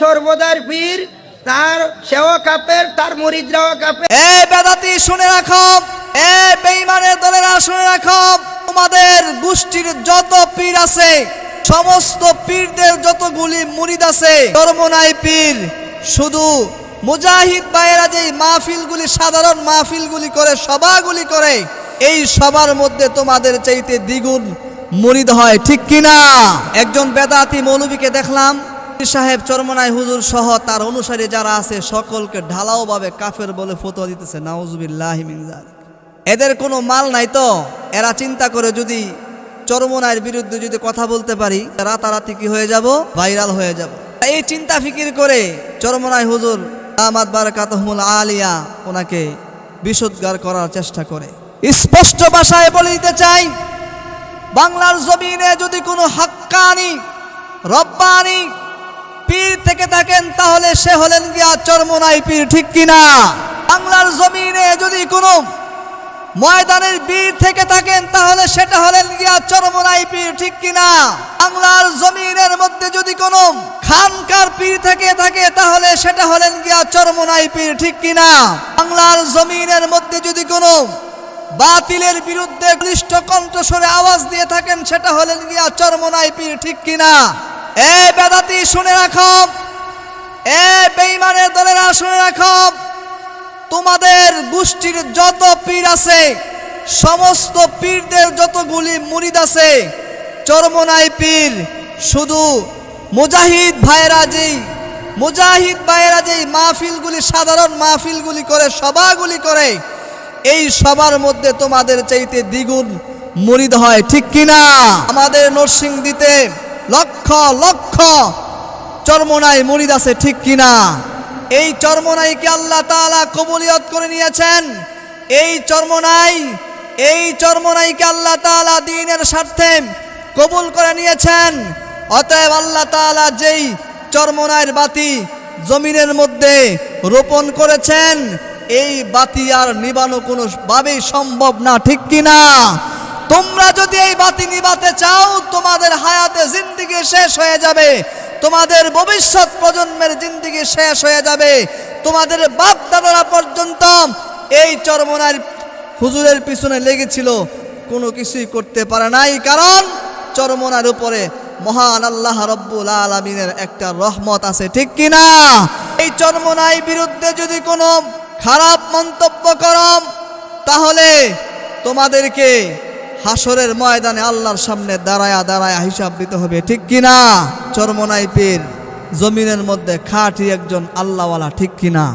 সর্বদার পীর তার সেও কাপের, তার মরিদরাও কাপের। এ বেদাতি, শুনে রাখো। এ বেঈমানের দলেরা, শুনে রাখো। তোমাদের গোষ্ঠীর যত পীর আছে, সমস্ত পীরদের যতগুলি মুরিদ আছে ধর্মনাই পীর। শুধু মুজাহিদ ভাইয়েরা যে মাহফিলগুলি, সাধারণ মাহফিলগুলি করে, সভাগুলি করে, এই সবার মধ্যে তোমাদের চাইতে দ্বিগুণ মুরিদ হয়, ঠিক কিনা? একজন বেদাতি মৌলবীকে দেখলাম সাহেব চরমনাই হুজুর সহ তার অনুসারী যারা আছে সকলকে ঢালাওভাবে কাফের বলে ফতোয়া দিতেছে। নাউজুবিল্লাহ। এদের কোনো মাল নাই তো? এরা চিন্তা করে যদি চরমনাইয়ের বিরুদ্ধে যদি কথা বলতে পারি, রাতারাতি কি হয়ে যাব? ভাইরাল হয়ে যাব। এই চিন্তা ফিকির করে চরমনাই হুজুর আহমাদ বারাকাতহমুল আলিয়া ওনাকে বিশুদ্ধার করার চেষ্টা করে। স্পষ্ট ভাষায় বলে দিতে চাই, বাংলার জমিনে যদি কোনো হাক্কানি, রব্বানি পীর থেকে থাকেন, তাহলে সে হলেন গিয়া চরমনাই পীর, ঠিক কিনা? বাংলার জমিনে যদি কোনো ময়দানের বীর থেকে থাকেন, তাহলে সেটা হলেন গিয়া চরমনাই পীর, ঠিক কিনা? বাংলার জমিনের মধ্যে যদি কোনো খানকার পীর থেকে থাকে, তাহলে সেটা হলেন গিয়া চরমনাই পীর, ঠিক কিনা? বাংলার জমিনের মধ্যে যদি কোনো বাতিলের বিরুদ্ধে ক্লিষ্ট কণ্ঠস্বরে আওয়াজ দিয়ে থাকেন, সেটা হলেন গিয়া চরমনাই পীর, ঠিক কিনা? এ বেদাতি শুনে রাখো। এ বেঈমানের দলেরা শুনে রাখো। তোমাদের গোষ্ঠীর যত পীর আছে, সমস্ত পীরদের যতগুলি মুরিদ আছে, চরমনাই পীর, শুধু মুজাহিদ ভাইয়েরা যেই, মুজাহিদ ভাইয়েরা যেই মাহফিলগুলি, সাধারণ মাহফিলগুলি করে, সভাগুলি করে, এই সবার মধ্যে তোমাদের চাইতে দ্বিগুণ মুরিদ হয়, ঠিক কিনা? আমাদের নরসিংদীতে লক্ষ লক্ষ। চরমনাই মুরিদ আছে ঠিক কিনা? এই চরমনাইকে আল্লাহ তালা কবুলিয়ত করে নিয়েছেন। এই চরমনাই, এই চরমনাইকে আল্লাহ তালা দিনের স্বার্থে কবুল করে নিয়েছেন। অতএব আল্লাহ তালা যেই চরমনাইয়ের বাতি জমিনের মধ্যে রোপণ করেছেন, এই বাতি আর নিবানো কোনো ভাবেই সম্ভব না, ঠিক কিনা? তোমরা যদি এই বাতি নিবাতে চাও, তোমাদের হায়াতে জিন্দিগি শেষ হয়ে যাবে। তোমাদের ভবিষ্যৎ প্রজন্মের জিন্দিগি শেষ হয়ে যাবে। তোমাদের বাপ দাদারা পর্যন্ত এই চরমনার হুজুরের পিছনে লেগেছিল। কোনো কিছুই করতে পারে নাই, কারণ চরমনার উপরে মহান আল্লাহ রব্বুল আলমিনের একটা রহমত আছে, ঠিক কিনা এই চরমনাই বিরুদ্ধে যদি কোনো খারাপ মন্তব্য করম তাহলে তোমাদেরকে হাসরের ময়দানে আল্লাহর সামনে দাঁড়ায়া দাঁড়ায়া হিসাব দিতে হবে, ঠিক কিনা? চরমনাই পীর, জমিনের মধ্যে খাটি একজন আল্লাহওয়ালা, ঠিক কিনা?